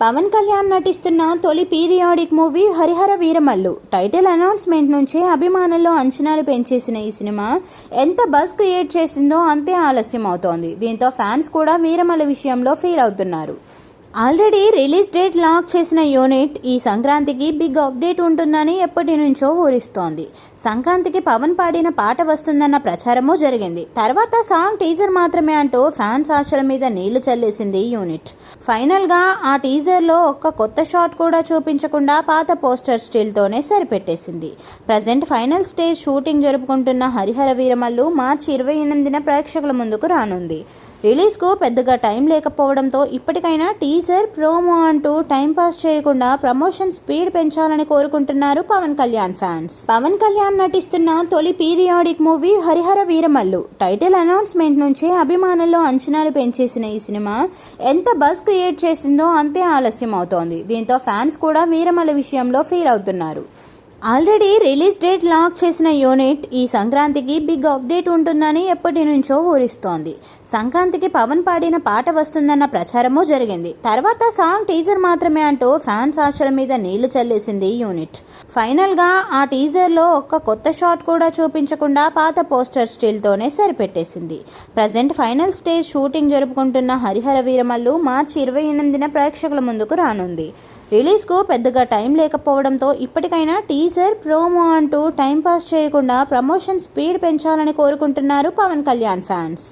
పవన్ కళ్యాణ్ నటిస్తున్న తొలి periodic movie Harihara Veeramallu. Title announcement నుంచే అభిమానుల్లో అంచనాలు పెంచేసిన ఈ సినిమా ఎంత బస్ క్రియేట్ చేసిందో అంతే ఆలస్యం అవుతోంది దీంతో ఫ్యాన్స్ కూడా వీరమల్లు విషయంలో ఫీల్ అవుతున్నారు. ఆల్రెడీ రిలీజ్ డేట్ లాక్ చేసిన యూనిట్ ఈ సంక్రాంతికి బిగ్ అప్డేట్ ఉంటుందని ఎప్పటి నుంచో ఊరిస్తోంది. సంక్రాంతికి పవన్ పాడిన పాట వస్తుందన్న ప్రచారము జరిగింది. తర్వాత సాంగ్ టీజర్ మాత్రమే అంటూ ఫ్యాన్స్ ఆశల మీద నీళ్ళు చల్లేసింది యూనిట్. ఫైనల్గా ఆ టీజర్లో ఒక్క కొత్త షాట్ కూడా చూపించకుండా పాత పోస్టర్ స్టిల్తోనే సరిపెట్టేసింది. ప్రజెంట్ ఫైనల్ స్టేజ్ షూటింగ్ జరుపుకుంటున్న హరిహర వీరమల్లు మార్చి ఇరవై ఎనిమిదిన ప్రేక్షకుల ముందుకు రానుంది. రిలీజ్కు పెద్దగా టైం లేకపోవడంతో ఇప్పటికైనా టీజర్ ప్రోమో అంటూ టైం పాస్ చేయకుండా ప్రమోషన్ స్పీడ్ పెంచాలని కోరుకుంటున్నారు పవన్ కళ్యాణ్ ఫ్యాన్స్. పవన్ కళ్యాణ్ నటిస్తున్న తొలి periodic movie Harihara Veeramallu. Title announcement నుంచే అభిమానుల్లో అంచనాలు పెంచేసిన ఈ సినిమా ఎంత బస్ క్రియేట్ చేసిందో అంతే ఆలస్యం అవుతోంది దీంతో ఫ్యాన్స్ కూడా వీరమల్లు విషయంలో ఫీల్ అవుతున్నారు. ఆల్రెడీ రిలీజ్ డేట్ లాక్ చేసిన యూనిట్ ఈ సంక్రాంతికి బిగ్ అప్డేట్ ఉంటుందని ఎప్పటి నుంచో ఊరిస్తోంది. సంక్రాంతికి పవన్ పాడిన పాట వస్తుందన్న ప్రచారము జరిగింది. తర్వాత సాంగ్ టీజర్ మాత్రమే అంటూ ఫ్యాన్స్ ఆశల మీద నీళ్ళు చల్లేసింది యూనిట్. ఫైనల్గా ఆ టీజర్లో ఒక్క కొత్త షాట్ కూడా చూపించకుండా పాత పోస్టర్ స్టిల్తోనే సరిపెట్టేసింది. ప్రజెంట్ ఫైనల్ స్టేజ్ షూటింగ్ జరుపుకుంటున్న హరిహర వీరమల్లు మార్చి ఇరవై ఎనిమిదిన ప్రేక్షకుల ముందుకు రానుంది. రిలీజ్కు పెద్దగా టైం లేకపోవడంతో ఇప్పటికైనా టీజర్ ప్రోమో అంటూ టైం పాస్ చేయకుండా ప్రమోషన్ స్పీడ్ పెంచాలని కోరుకుంటున్నారు పవన్ కళ్యాణ్ ఫ్యాన్స్.